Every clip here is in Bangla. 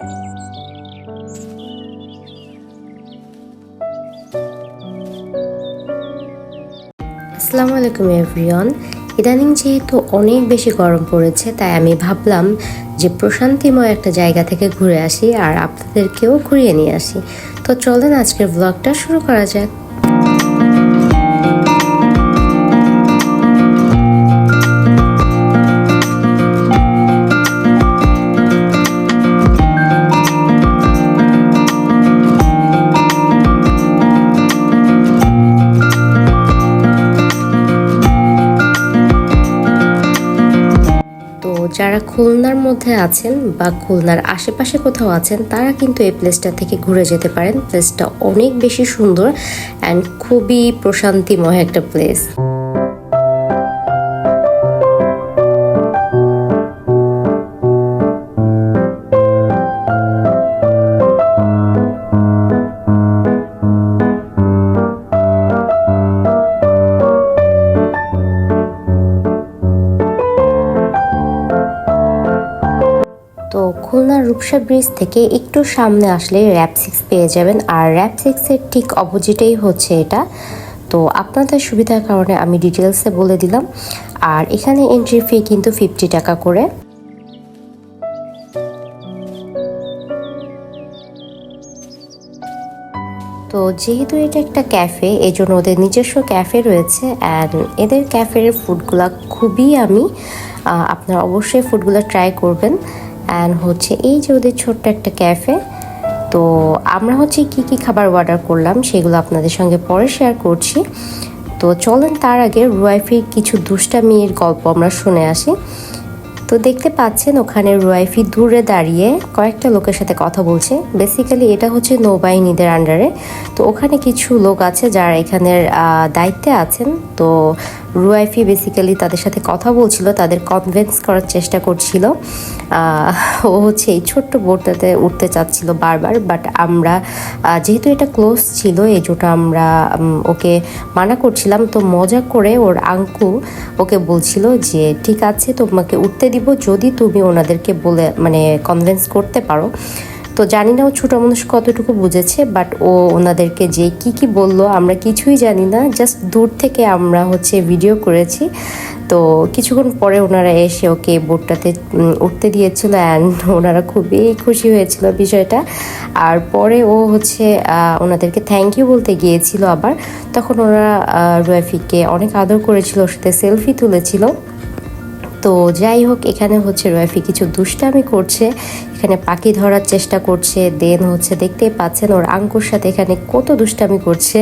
আসসালামু আলাইকুম এভরিওয়ান ইদানিং যেহেতু অনেক বেশি গরম পড়েছে, তাই আমি ভাবলাম যে প্রশান্তিময় একটা জায়গা থেকে ঘুরে আসি আর আপনাদেরকেও ঘুরিয়ে নিয়ে আসি। তো চলেন আজকের ব্লগটা শুরু করা যাক। যারা খুলনার মধ্যে আছেন বা খুলনার আশেপাশে কোথাও আছেন, তারা কিন্তু এই প্লেসটা থেকে ঘুরে যেতে পারেন। প্লেসটা অনেক বেশি সুন্দর অ্যান্ড খুবই প্রশান্তিময় একটা প্লেস তো খুলনা রূপসা ব্রিজ থেকে একটু সামনে আসলে র্যাপ সিক্স পেয়ে যাবেন। আর র্যাপ সিক্সের ঠিক অপোজিটেই হচ্ছে এটা। তো আপনাদের সুবিধার কারণে আমি ডিটেলসে বলে দিলাম। আর এখানে এন্ট্রি ফি কিন্তু ফিফটি টাকা করে। তো যেহেতু এটা একটা ক্যাফে এই জন্য ওদের নিজস্ব ক্যাফে রয়েছে। অ্যান্ড এদের ক্যাফের ফুডগুলা খুবই আমি আপনারা অবশ্যই ফুডগুলো ট্রাই করবেন। অ্যান্ড হচ্ছে এই যে ওদের ছোট্ট একটা ক্যাফে তো আমরা হচ্ছে কি কি খাবার অর্ডার করলাম সেগুলো আপনাদের সঙ্গে পরে শেয়ার করছি। তো চলেন তার আগে রুয়াইফির কিছু দুষ্টা মেয়ের গল্প আমরা শুনে আসি। তো দেখতে পাচ্ছেন ওখানে রুয়াইফি দূরে দাঁড়িয়ে কয়েকটা লোকের সাথে কথা বলছে। বেসিক্যালি এটা হচ্ছে নৌবাহিনীদের আন্ডারে তো ওখানে কিছু লোক আছে যারা এখানের দায়িত্বে আছেন। তো রুয়াইফি বেসিক্যালি তাদের সাথে কথা বলছিল, তাদের কনভিন্স করার চেষ্টা করছিল। ও হচ্ছে এই ছোট্ট বোটটাতে উঠতে চাচ্ছিল বারবার বাট আমরা যেহেতু এটা ক্লোজ ছিল, এই জন্য আমরা ওকে মানা করছিলাম, তো মজা করে ওর আঙ্কু ওকে বলছিল যে, ঠিক আছে, তোমাকে উঠতে দিব, যদি তুমি ওনাদেরকে বলে মানে কনভিন্স করতে পারো। তো জানি না ও ছোটো মানুষ কতটুকু বুঝেছে বাট ও ওনাদেরকে যে কি কি বলল আমরা কিছুই জানি না। জাস্ট দূর থেকে আমরা হচ্ছে ভিডিও করেছি। তো কিছুক্ষণ পরে ওনারা এসে ওকে বোটটাতে উঠতে দিয়েছিল অ্যান্ড ওনারা খুবই খুশি হয়েছিল বিষয়টা। আর পরে ও হচ্ছে ওনাদেরকে থ্যাংক ইউ বলতে গিয়েছিল আবার। তখন ওরা রুয়াফিকে অনেক আদর করেছিল, ওর সাথে সেলফি তুলেছিল। তো যাই হোক, এখানে হচ্ছে রয়ফি কিছু দুষ্টামি করছে, এখানে পাখি ধরার চেষ্টা করছে, দেন হচ্ছে দেখতেই পাচ্ছেন ওর আঙ্কুর সাথে এখানে কত দুষ্টামি করছে।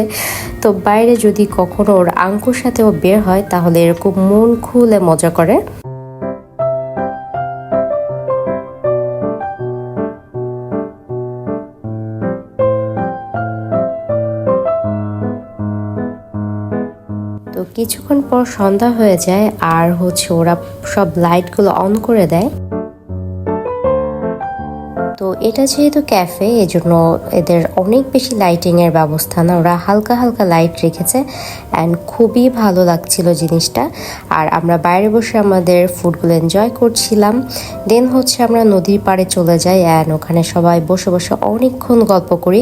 তো বাইরে যদি কখনো ওর আঙ্কুর সাথে ও বের হয়, তাহলে এরকম মন খুলে মজা করে। তো কিছুক্ষণ পর সন্ধ্যা হয়ে যায় আর হচ্ছে ওরা সব লাইটগুলো অন করে দেয়। তো এটা যেহেতু ক্যাফে, এজন্য এদের অনেক বেশি লাইটিংয়ের ব্যবস্থা না, ওরা হালকা হালকা লাইট রেখেছে অ্যান্ড খুবই ভালো লাগছিল জিনিসটা। আর আমরা বাইরে বসে আমাদের ফুডগুলো এনজয় করছিলাম। দেন হচ্ছে আমরা নদীর পাড়ে চলে যাই অ্যান্ড ওখানে সবাই বসে বসে অনেকক্ষণ গল্প করি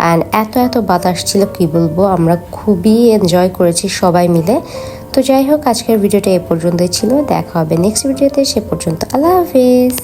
অ্যান্ড এত এত বাতাস ছিল, কি বলব, আমরা খুবই এনজয় করেছি সবাই মিলে। তো যাই হোক, আজকের ভিডিওটা এ পর্যন্তই ছিল, দেখা হবে নেক্সট ভিডিওতে সে পর্যন্ত আল্লাহ হাফিজ।